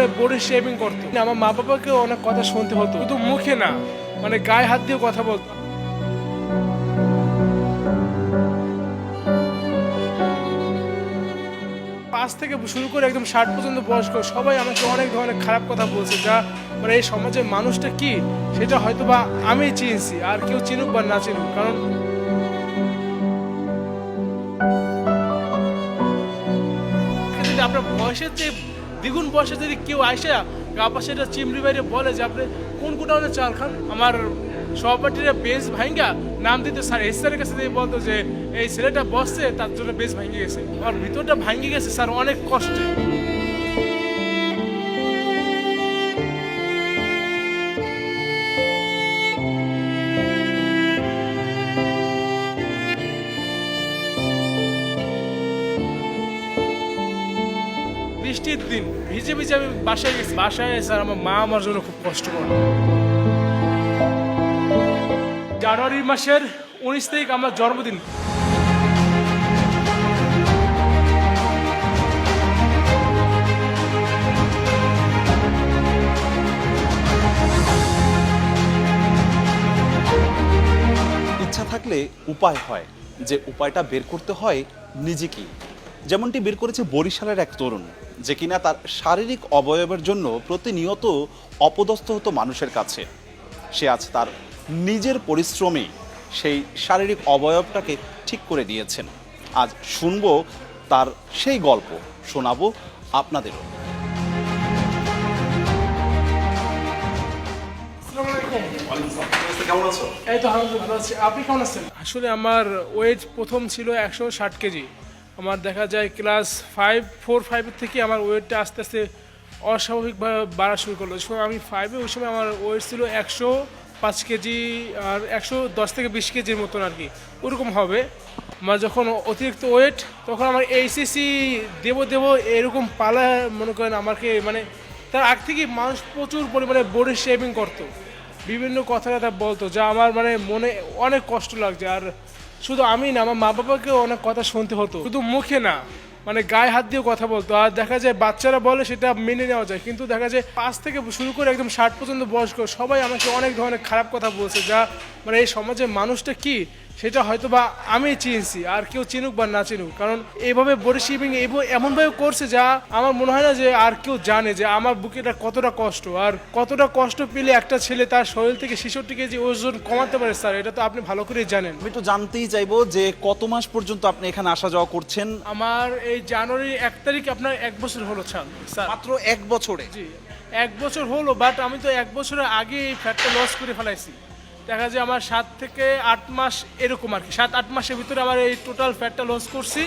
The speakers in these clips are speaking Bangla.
মানে বডি শেভিং করতো। আমার মা বাবাকেও অনেক কথা শুনতে হতো, শুধু মুখে না মানে গায়ে হাত দিয়ে কথা বলতো। পাঁচ থেকে শুরু করে একদম ষাট পর্যন্ত বয়স্ক সবাই আমাকে অনেক ধরনের খারাপ কথা বলছে, যা মানে এই সমাজের মানুষটা কি, সেটা হয়তো বা আমি চিনছি, আর কেউ চিনুক বা না চিনুক, কারণ আপনার বয়সের চেয়ে দ্বিগুণ বয়সে যদি কেউ আসে এটা চিমড়ি বাইরে বলে যে, আপনি কোন গোডাউনে চাল খান? আমার সহপাঠীরা বেশ ভাঙ্গা নাম দিতে স্যার এস স্যারের কাছে দিয়ে বলতো যে, এই ছেলেটা বসছে, তার জন্য বেশ ভাঙ্গে গেছে। আমার ভিতরটা ভাঙ্গে গেছে, স্যার, অনেক কষ্টে। বৃষ্টির দিন। ভিজে ভিজে আমি বাসায় গেছি। বাসায় স্যার আমার মা আমার জন্য খুব কষ্ট করে। জানুয়ারি মাসের উনিশ তারিখ আমার জন্মদিন। ইচ্ছা থাকলে উপায় হয়। যে উপায়টা বের করতে হয় নিজেকেই। যেমনটি বের করেছে বরিশালের এক তরুণ। যে কিনা তার শারীরিক অবয়বের জন্য প্রতিনিয়ত অপদস্থ হতো মানুষের কাছে। সে আজ তার নিজের পরিশ্রমে সেই শারীরিক অবয়বটাকে ঠিক করে দিয়েছেন। আজ শুনব তার সেই গল্প শোনাবো আপনাদেরও। এই তো ভালো আছি। আপনি কেমন আছেন? আসলে আমার ওয়েট প্রথম ছিল একশো ষাট কেজি। আমার দেখা যায় ক্লাস ফাইভ ফোর ফাইভের থেকে আমার ওয়েটটা আস্তে আস্তে অস্বাভাবিকভাবে বাড়া শুরু করল। সময় আমি ফাইভে ওই সময় আমার ওয়েট ছিল একশো পাঁচ কেজি আর একশো দশ থেকে বিশ কেজির মতন আর কি। ওরকম হবে। আমার যখন অতিরিক্ত ওয়েট, তখন আমার এইচএসি দেব দেব এরকম পালা মনে করেন আমাকে মানে তার আগ থেকে মানুষ প্রচুর পরিমাণে বডি শেভিং করতো। বিভিন্ন কথা কথা বলতো, যা আমার মানে মনে অনেক কষ্ট লাগছে। আর শুধু আমি না, আমার মা বাবাকেও অনেক কথা শুনতে হতো। শুধু মুখে না মানে গায়ে হাত দিয়ে কথা বলতো। আর দেখা যায় বাচ্চারা বলে সেটা মেনে নেওয়া যায়। কিন্তু দেখা যায় পাঁচ থেকে শুরু করে একদম ষাট পর্যন্ত বয়স্ক সবাই আমাকে অনেক ধরনের খারাপ কথা বলছে, যা মানে এই সমাজের মানুষটা কি সেটা হয়তো বা আমি চিনছি আর কেউ চিনুক বা না চিনুক। কারণ এইভাবে বডি শেপিং এমনভাবে করছে যা আমার মনে হয় না যে আর কেউ জানে যে আমার বুকে এটা কতটা কষ্ট। আর কতটা কষ্ট পেলে একটা ছেলে তার শরীর থেকে ছেষট্টি যে ওজন কমাতে পারে স্যার? এটা তো আপনি ভালো করেই জানেন। আমি তো জানতেই চাইব যে কত মাস পর্যন্ত আপনি এখানে আসা যাওয়া করছেন? আমার এই জানুয়ারি এক তারিখ আপনার এক বছর হলো স্যার। স্যার। মাত্র এক বছরে? জি। এক বছর হলো বাট আমি তো এক বছরের আগে এই ফ্যাটটা লস করে ফেলাইছি। দেখা যায় আমার সাত থেকে আট মাস এরকম আর কি। সাত, আট মাসের ভিতরে আমার এই টোটাল ফ্যাটটা লস করছি।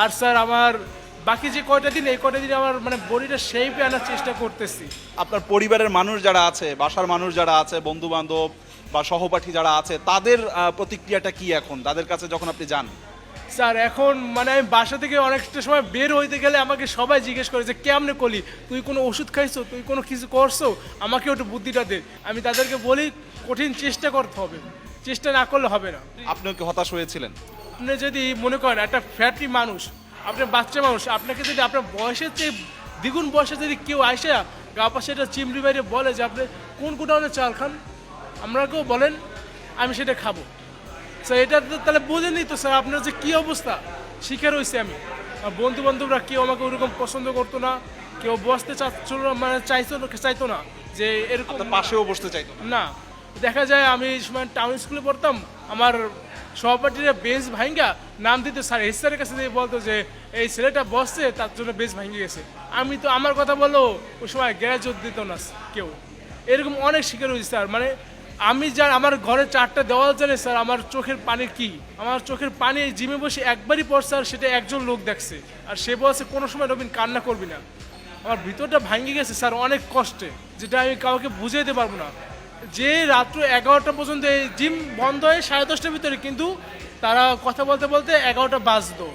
আর স্যার, আমার বাকি যে কয়টা দিন, এই কয়টা দিন আমার মানে বডিটা শেপে আনার চেষ্টা করতেছি। আপনার পরিবারের মানুষ যারা আছে, বাসার মানুষ যারা আছে বন্ধু বান্ধব বা সহপাঠী যারা আছে, তাদের প্রতিক্রিয়াটা কি এখন? তাদের কাছে যখন আপনি যান। স্যার এখন মানে আমি বাসা থেকে অনেকটা সময় বের হইতে গেলে আমাকে সবাই জিজ্ঞেস করে যে কেমনে করলি? তুই কোনো ওষুধ খাইছো? তুই কোনো কিছু করছ? আমাকে একটু বুদ্ধিটা দে। আমি তাদেরকে বলি কঠিন চেষ্টা করতে হবে। চেষ্টা না করলে হবে না। আপনিও কি হতাশ হয়েছিলেন? আপনি যদি মনে করেন একটা ফ্যাটি মানুষ আপনি বাচ্চা মানুষ আপনাকে যদি আপনার বয়সের চেয়ে দ্বিগুণ বয়সে যদি কেউ আসে গা পাশে এটা চিমড়ি বাইরে বলে যে আপনি কোন গোডাউনে চাল খান? আমরাকেও বলেন আমি সেটা খাব। স্যার এটা তাহলে বোঝেনি তো স্যার আপনার যে কী অবস্থা? শিকার হয়েছে আমি। বন্ধু বান্ধবরা কেউ আমাকে ওরকম পছন্দ করতো না কেউ বসতে চাচ্ছিল মানে চাইতো না চাইতো না যে এরকম পাশেও বসতে চাইতো না। দেখা যায় আমি সময় টাউন স্কুলে পড়তাম আমার সহপাঠীরা বেঞ্চ ভাঙ্গা নাম দিতে স্যার এই স্যারের কাছে দিয়ে বলতো যে এই ছেলেটা বসছে তার জন্য বেঞ্চ ভাঙ্গে গেছে। আমি তো আমার কথা বলো ওই সময় গ্যারাজও দিত না কেউ। এরকম অনেক শিকার হয়েছে স্যার মানে আমি যার, আমার ঘরে চারটা দেওয়াল জানে, স্যার, আমার চোখের পানি কি? আমার চোখের পানি জিমে বসে একবারই পর, স্যার, সেটা একজন লোক দেখছে। আর সে বলছে, কোনো সময় রবিন, কান্না করবি না। আমার ভিতরটা ভাঙ্গে গেছে, স্যার, অনেক কষ্টে, যেটা আমি কাউকে বুঝাইতে পারব না। যে রাত্র এগারোটা পর্যন্ত এই জিম বন্ধ হয়, সাড়ে দশটার ভিতরে কিন্তু তারা কথা বলতে বলতে এগারোটা বাজতো।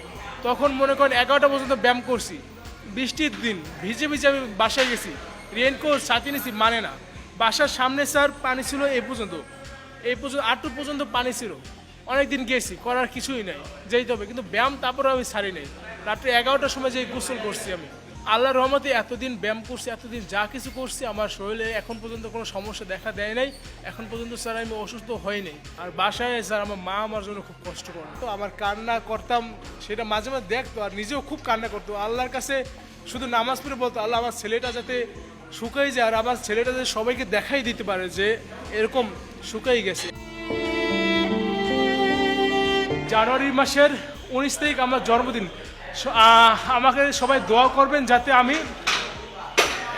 তখন মনে করেন এগারোটা পর্যন্ত ব্যায়াম করছি। বৃষ্টির দিন, ভিজে ভিজে আমি বাসায় গেছি। রেনকোট ছাতি নিছি মানে না। বাসার সামনে, স্যার, পানি ছিল এই পর্যন্ত। এই পর্যন্ত, আটটু পর্যন্ত পানি ছিল। অনেক দিন গেছি, করার কিছুই নাই, যেই তবে। কিন্তু ব্যায়াম তারপরে আমি ছাড়ি নাই। রাত্রে এগারোটার সময় যে গোসল করছি আমি, আল্লাহর রহমতে এতদিন ব্যায়াম করছি, এতদিন যা কিছু করছি, আমার শরীরে এখন পর্যন্ত কোনো সমস্যা দেখা দেয় নাই। এখন পর্যন্ত, স্যার, আমি অসুস্থ হইনি আর বাসায়, স্যার, আমার মা আমার জন্য খুব কষ্ট করে। তো আমার কান্না করতাম, সেটা মাঝে মাঝে দেখতো, আর নিজেও খুব কান্না করতো। আল্লাহর কাছে শুধু নামাজ পড়ে বলতো, আল্লাহ, আমার ছেলেটা যাতে শুকাই যায় আর আমার ছেলেটা যাতে সবাইকে দেখাই দিতে পারে যে এরকম শুকাই গেছে। জানুয়ারি মাসের উনিশ তারিখ আমার জন্মদিন। আমাকে সবাই দোয়া করবেন যাতে আমি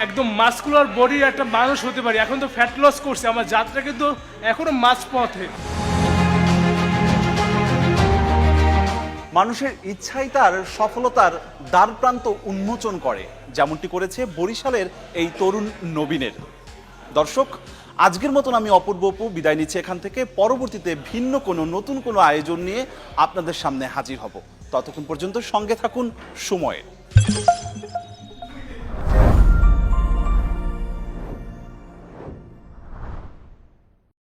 একদম মাস্কুলার বডির একটা মানুষ হতে পারি। এখন তো ফ্যাট লস করছে, আমার যাত্রা কিন্তু এখনও মাঝ পথে মানুষের ইচ্ছাই তার সফলতার দ্বারপ্রান্ত উন্মোচন করে, যেমনটি করেছে বরিশালের এই তরুণ নবীনের। দর্শক, আজকের মতন আমি অপূর্ব অপু বিদায় নিচ্ছি এখান থেকে। পরবর্তীতে ভিন্ন কোনো নতুন কোনো আয়োজন নিয়ে আপনাদের সামনে হাজির হব। ততক্ষণ পর্যন্ত সঙ্গে থাকুন সময়ে।